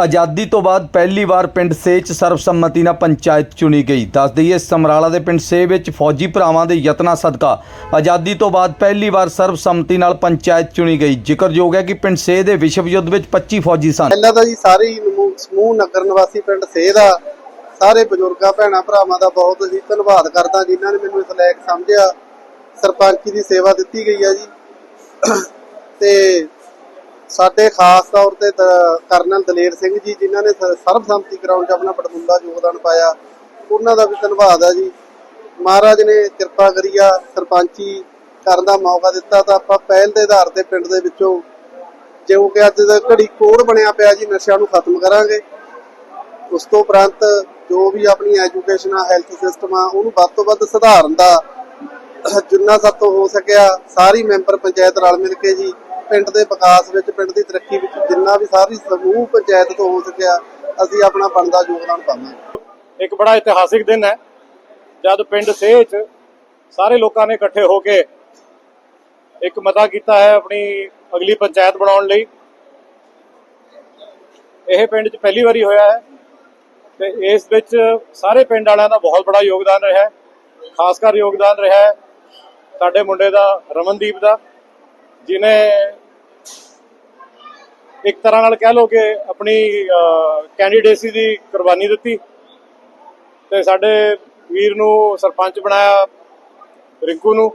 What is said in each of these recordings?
ਆਜ਼ਾਦੀ ਤੋਂ ਬਾਅਦ ਪਹਿਲੀ ਵਾਰ ਪਿੰਡ ਸੇ 'ਚ ਸਰਬਸੰਮਤੀ ਨਾਲ ਪੰਚਾਇਤ ਚੁਣੀ ਗਈ। ਦੱਸ ਦਈਏ, ਸਮਰਾਲਾ ਦੇ ਪਿੰਡ ਸੇ ਵਿੱਚ ਫੌਜੀ ਭਰਾਵਾਂ ਦੇ ਯਤਨਾਂ ਸਦਕਾ ਆਜ਼ਾਦੀ ਤੋਂ ਬਾਅਦ ਪਹਿਲੀ ਵਾਰ ਸਰਬਸੰਮਤੀ ਨਾਲ ਪੰਚਾਇਤ ਚੁਣੀ ਗਈ। ਜ਼ਿਕਰਯੋਗ ਹੈ ਕਿ ਪਿੰਡ ਸੇ ਦੇ ਵਿਸ਼ਵ ਯੁੱਧ ਵਿੱਚ 25 ਫੌਜੀ ਸਨ। ਪਹਿਲਾਂ ਤਾਂ ਜੀ ਸਾਰੇ ਹੀ ਸਮੂਹ- ਨਗਰ ਨਿਵਾਸੀ ਪਿੰਡ ਸੇ ਦਾ ਸਾਰੇ ਬਜ਼ੁਰਗਾਂ, ਭੈਣਾਂ, ਭਰਾਵਾਂ ਦਾ ਬਹੁਤ ਹੀ ਧੰਨਵਾਦ ਕਰਦਾ ਜਿਨ੍ਹਾਂ ਨੇ ਮੈਨੂੰ ਇਸ ਲਾਇਕ ਸਮਝਿਆ। ਸਰਪੰਚੀ ਦੀ ਸੇਵਾ ਦਿੱਤੀ ਗਈ ਹੈ ਜੀ। ਤੇ ਸਾਡੇ ਖਾਸ ਤੌਰ ਤੇ ਕਰਨਲ ਦਲੇਰ ਸਿੰਘ ਜੀ, ਜਿਨ੍ਹਾਂ ਨੇ ਸਰਬਸੰਮਤੀ ਕਰਾਉਣ 'ਚ ਆਪਣਾ ਬੜਮੁੱਲਾ ਯੋਗਦਾਨ ਪਾਇਆ, ਉਹਨਾਂ ਦਾ ਵੀ ਧੰਨਵਾਦ ਹੈ ਜੀ। ਮਹਾਰਾਜ ਨੇ ਕਿਰਪਾ ਕਰੀ ਆ, ਸਰਪੰਚੀ ਕਰਨ ਦਾ ਮੌਕਾ ਦਿੱਤਾ ਤਾਂ ਆਪਾਂ ਪਹਿਲ ਦੇ ਆਧਾਰ ਤੇ ਪਿੰਡ ਦੇ ਵਿੱਚੋਂ ਜਿਉਂ ਕਿ ਅੱਜ ਦਾ ਘੜੀ ਕੋਡ ਬਣਿਆ ਪਿਆ ਜੀ, ਨਸ਼ਿਆਂ ਨੂੰ ਖਤਮ ਕਰਾਂਗੇ। ਉਸ ਤੋਂ ਉਪਰੰਤ ਜੋ ਵੀ ਆਪਣੀ ਐਜੂਕੇਸ਼ਨ ਆ ਹੈਲਥ ਸਿਸਟਮ ਆ, ਉਹਨੂੰ ਵੱਧ ਤੋਂ ਵੱਧ ਸੁਧਾਰਨ ਦਾ ਜਿੰਨਾ ਸਭ ਤੋਂ ਹੋ ਸਕਿਆ, ਸਾਰੀ ਮੈਂਬਰ ਪੰਚਾਇਤ ਰਲ ਮਿਲ ਕੇ ਜੀ, ਪਿੰਡ ਦੇ ਵਿਕਾਸ ਵਿੱਚ, ਪਿੰਡ ਦੀ ਤਰੱਕੀ ਵਿੱਚ ਜਿੰਨਾ ਵੀ ਸਾਰੀ ਸਮੂਹ ਪੰਚਾਇਤ ਤੋਂ ਹੋ ਸਕਿਆ, ਅਸੀਂ ਆਪਣਾ ਬਣਦਾ ਯੋਗਦਾਨ ਪਾਵਾਂਗੇ। ਇੱਕ ਬੜਾ ਇਤਿਹਾਸਿਕ ਦਿਨ ਹੈ, ਜਦ ਪਿੰਡ ਸੇਹ 'ਚ ਸਾਰੇ ਲੋਕਾਂ ਨੇ ਇਕੱਠੇ ਹੋ ਕੇ ਇੱਕ ਮਤਾ ਕੀਤਾ ਹੈ ਆਪਣੀ ਅਗਲੀ ਪੰਚਾਇਤ ਬਣਾਉਣ ਲਈ। ਇਹ ਪਿੰਡ 'ਚ ਪਹਿਲੀ ਵਾਰੀ ਹੋਇਆ ਹੈ। ਤੇ ਇਸ ਵਿੱਚ ਸਾਰੇ ਪਿੰਡ ਵਾਲਿਆਂ ਦਾ ਬਹੁਤ ਬੜਾ ਯੋਗਦਾਨ ਰਿਹਾ ਖਾਸ ਕਰ ਯੋਗਦਾਨ ਰਿਹਾ ਸਾਡੇ ਮੁੰਡੇ ਦਾ, ਰਮਨਦੀਪ ਦਾ ਜਿਨੇ ਇੱਕ ਤਰ੍ਹਾਂ ਨਾਲ ਕਹਿ ਲੋ ਕਿ ਆਪਣੀ ਕੈਂਡੀਡੇਸੀ ਦੀ ਕੁਰਬਾਨੀ ਦਿੱਤੀ ਤੇ ਸਾਡੇ ਵੀਰ ਨੂੰ ਸਰਪੰਚ ਬਣਾਇਆ ਰਿੰਕੂ ਨੂੰ।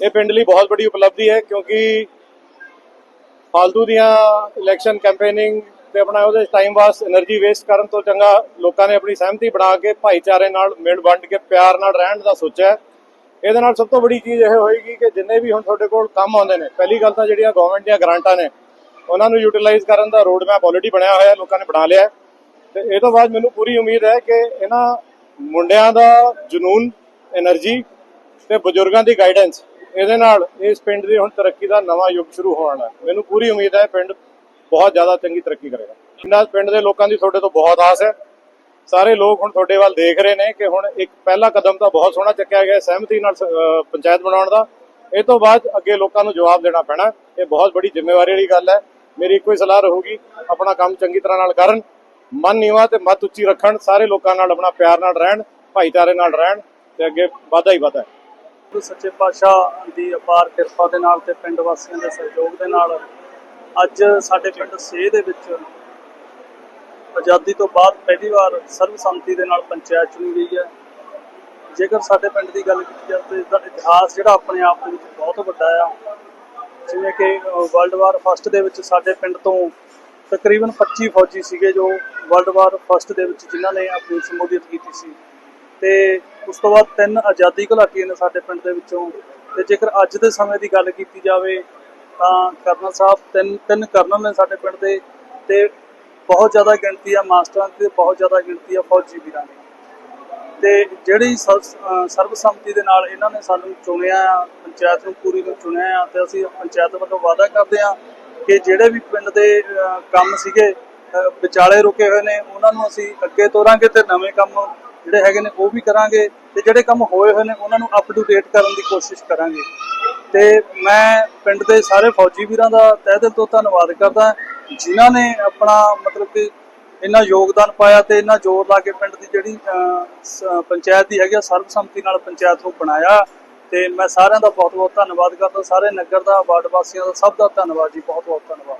ਇਹ ਪਿੰਡ ਲਈ ਬਹੁਤ ਵੱਡੀ ਉਪਲਬਧੀ ਹੈ ਕਿਉਂਕਿ ਫਾਲਤੂ ਦੀਆਂ ਇਲੈਕਸ਼ਨ ਕੈਂਪੇਨਿੰਗ ਤੇ ਆਪਣਾ ਉਹਦੇ ਟਾਈਮ ਵਾਸ એનર્ਜੀ ਵੇਸਟ ਕਰਨ ਤੋਂ ਚੰਗਾ ਲੋਕਾਂ ਨੇ ਆਪਣੀ ਸਹਿਮਤੀ ਬਣਾ ਕੇ ਭਾਈਚਾਰੇ ਨਾਲ ਮਿਲ ਵੰਡ ਕੇ ਪਿਆਰ ਨਾਲ ਰਹਿਣ ਦਾ ਸੋਚਿਆ ਇਹਦੇ ਨਾਲ ਸਭ ਤੋਂ ਵੱਡੀ ਚੀਜ਼ ਇਹ ਹੋਏਗੀ ਕਿ ਜਿੰਨੇ ਵੀ ਹੁਣ ਤੁਹਾਡੇ ਕੋਲ ਕੰਮ ਆਉਂਦੇ ਨੇ, ਪਹਿਲੀ ਗੱਲ ਤਾਂ ਜਿਹੜੀਆਂ ਗਵਰਨਮੈਂਟ ਦੀਆਂ ਗਰਾਂਟਾਂ ਨੇ, ਉਹਨਾਂ ਨੂੰ ਯੂਟਿਲਾਈਜ਼ ਕਰਨ ਦਾ ਰੋਡ ਮੈਪ ਆਲਰੇਡੀ ਬਣਿਆ ਹੋਇਆ ਲੋਕਾਂ ਨੇ ਬਣਾ ਲਿਆ ਤੇ ਇਹ ਤੋਂ ਬਾਅਦ ਮੈਨੂੰ ਪੂਰੀ ਉਮੀਦ ਹੈ ਕਿ ਇਹਨਾਂ ਮੁੰਡਿਆਂ ਦਾ ਜਨੂਨ એનર્ਜੀ ਤੇ ਬਜ਼ੁਰਗਾਂ ਦੀ ਗਾਈਡੈਂਸ ਇਹਦੇ ਨਾਲ ਇਸ ਪਿੰਡ ਦੀ ਹੁਣ ਤਰੱਕੀ ਦਾ ਨਵਾਂ ਯੁੱਗ ਸ਼ੁਰੂ ਹੋਣਾ ਮੈਨੂੰ ਪੂਰੀ ਉਮੀਦ ਹੈ ਪਿੰਡ ਬਹੁਤ ਜ਼ਿਆਦਾ ਚੰਗੀ ਤਰੱਕੀ ਕਰੇਗਾ। ਇਹਨਾਂ ਪਿੰਡ ਦੇ ਲੋਕਾਂ ਦੀ ਤੁਹਾਡੇ ਤੋਂ ਬਹੁਤ ਆਸ ਹੈ। ਸਾਰੇ ਲੋਕ ਹੁਣ ਤੁਹਾਡੇ ਵੱਲ ਦੇਖ ਰਹੇ ਨੇ ਕਿ ਹੁਣ ਇੱਕ ਪਹਿਲਾ ਕਦਮ ਤਾਂ ਬਹੁਤ ਸੋਹਣਾ ਚੱਕਿਆ ਗਿਆ ਸਹਿਮਤੀ ਨਾਲ ਪੰਚਾਇਤ ਬਣਾਉਣ ਦਾ। ਇਹ ਤੋਂ ਬਾਅਦ ਅੱਗੇ ਲੋਕਾਂ ਨੂੰ ਜਵਾਬ ਦੇਣਾ ਪੈਣਾ। ਇਹ ਬਹੁਤ ਬੜੀ ਜ਼ਿੰਮੇਵਾਰੀ ਵਾਲੀ ਗੱਲ ਹੈ। ਮੇਰੀ ਇੱਕੋ ਹੀ ਸਲਾਹ ਰਹੂਗੀ, ਆਪਣਾ ਕੰਮ ਚੰਗੀ ਤਰ੍ਹਾਂ ਨਾਲ ਕਰਨ, ਮਨ ਨੀਵਾ ਤੇ ਮਤ ਉੱਚੀ ਰੱਖਣ, ਸਾਰੇ ਲੋਕਾਂ ਨਾਲ ਆਪਣਾ ਪਿਆਰ ਨਾਲ ਰਹਿਣ, ਭਾਈਚਾਰੇ ਨਾਲ ਰਹਿਣ ਤੇ ਅੱਗੇ ਵਾਧਾ ਹੀ ਵਾਧਾ ਸੱਚੇ ਪਾਤਸ਼ਾਹ ਦੀ ਅਪਾਰ ਕਿਰਪਾ ਦੇ ਨਾਲ ਤੇ ਪਿੰਡ ਵਾਸੀਆਂ ਦੇ ਸਹਿਯੋਗ ਦੇ ਨਾਲ ਅੱਜ ਸਾਡੇ ਪਿੰਡ ਸੇਹ ਦੇ ਵਿੱਚ ਆਜ਼ਾਦੀ ਤੋਂ ਬਾਅਦ ਪਹਿਲੀ ਵਾਰ ਸਰਬਸੰਮਤੀ ਦੇ ਨਾਲ ਪੰਚਾਇਤ ਚੁਣੀ ਗਈ ਹੈ। ਜੇਕਰ ਸਾਡੇ ਪਿੰਡ ਦੀ ਗੱਲ ਕੀਤੀ ਜਾਵੇ ਤਾਂ ਇਸਦਾ ਇਤਿਹਾਸ ਜਿਹੜਾ ਆਪਣੇ ਆਪ ਦੇ ਵਿੱਚ ਬਹੁਤ ਵੱਡਾ ਆ। ਜਿਵੇਂ ਕਿ ਵਰਲਡ ਵਾਰ ਫਸਟ ਦੇ ਵਿੱਚ ਸਾਡੇ ਪਿੰਡ ਤੋਂ ਤਕਰੀਬਨ 25 ਫੌਜੀ ਸੀਗੇ ਜੋ ਵਰਲਡ ਵਾਰ ਫਸਟ ਦੇ ਵਿੱਚ ਜਿਨ੍ਹਾਂ ਨੇ ਆਪਣੀ ਸ਼ਮੂਲੀਅਤ ਕੀਤੀ ਸੀ। ਤੇ ਉਸ ਤੋਂ ਬਾਅਦ ਤਿੰਨ ਆਜ਼ਾਦੀ ਘੁਲਾਟੀਆਂ ਨੇ ਸਾਡੇ ਪਿੰਡ ਦੇ ਵਿੱਚੋਂ। ਤੇ ਜੇਕਰ ਅੱਜ ਦੇ ਸਮੇਂ ਦੀ ਗੱਲ ਕੀਤੀ ਜਾਵੇ ਤਾਂ ਕਰਨਲ ਸਾਹਿਬ, ਤਿੰਨ ਤਿੰਨ ਕਰਨਲ ਨੇ ਸਾਡੇ ਪਿੰਡ ਦੇ ਤੇ ਬਹੁਤ ਜ਼ਿਆਦਾ ਗਿਣਤੀ ਆ ਮਾਸਟਰਾਂ ਦੀ ਤੇ ਬਹੁਤ ਜ਼ਿਆਦਾ ਗਿਣਤੀ ਆ ਫੌਜੀ ਵੀਰਾਂ ਦੀ। ਤੇ ਜਿਹੜੀ ਸਰਬਸੰਮਤੀ ਦੇ ਨਾਲ ਇਹਨਾਂ ਨੇ ਸਾਨੂੰ ਚੁਣਿਆ ਆ ਪੰਚਾਇਤ ਨੂੰ ਪੂਰੀ ਨੂੰ ਚੁਣਿਆ ਆ ਤੇ ਅਸੀਂ ਪੰਚਾਇਤ ਵੱਲੋਂ ਵਾਅਦਾ ਕਰਦੇ ਆ ਕਿ ਜਿਹੜੇ ਵੀ ਪਿੰਡ ਦੇ ਕੰਮ ਸੀਗੇ ਵਿਚਾਲੇ ਰੁਕੇ ਹੋਏ ਨੇ, ਉਹਨਾਂ ਨੂੰ ਅਸੀਂ ਅੱਗੇ ਤੋਰਾਂਗੇ ਤੇ ਨਵੇਂ ਕੰਮ ਜਿਹੜੇ ਹੈਗੇ ਨੇ ਉਹ ਵੀ ਕਰਾਂਗੇ ਤੇ ਜਿਹੜੇ ਕੰਮ ਹੋਏ ਹੋਏ ਨੇ, ਉਹਨਾਂ ਨੂੰ ਅਪ ਟੂ ਡੇਟ ਕਰਨ ਦੀ ਕੋਸ਼ਿਸ਼ ਕਰਾਂਗੇ। ਤੇ ਮੈਂ ਪਿੰਡ ਦੇ ਸਾਰੇ ਫੌਜੀ ਵੀਰਾਂ ਦਾ ਤਹਿ ਦਿਲ ਤੋਂ ਧੰਨਵਾਦ ਕਰਦਾ ਜਿਨ੍ਹਾਂ ਨੇ ਆਪਣਾ ਮਤਲਬ ਕਿ ਇੰਨਾ ਯੋਗਦਾਨ ਪਾਇਆ ਤੇ ਇੰਨਾ ਜ਼ੋਰ ਲਾ ਕੇ ਪਿੰਡ ਦੀ ਜਿਹੜੀ ਪੰਚਾਇਤ ਦੀ ਹੈਗੀ ਆ, ਸਰਬਸੰਮਤੀ ਨਾਲ ਪੰਚਾਇਤ ਨੂੰ ਬਣਾਇਆ। ਤੇ ਮੈਂ ਸਾਰਿਆਂ ਦਾ ਬਹੁਤ ਬਹੁਤ ਧੰਨਵਾਦ ਕਰਦਾ ਸਾਰੇ ਨਗਰ ਦਾ ਵਾਰਡ ਵਾਸੀਆਂ ਦਾ ਸਭ ਦਾ ਧੰਨਵਾਦ ਜੀ ਬਹੁਤ ਬਹੁਤ ਧੰਨਵਾਦ।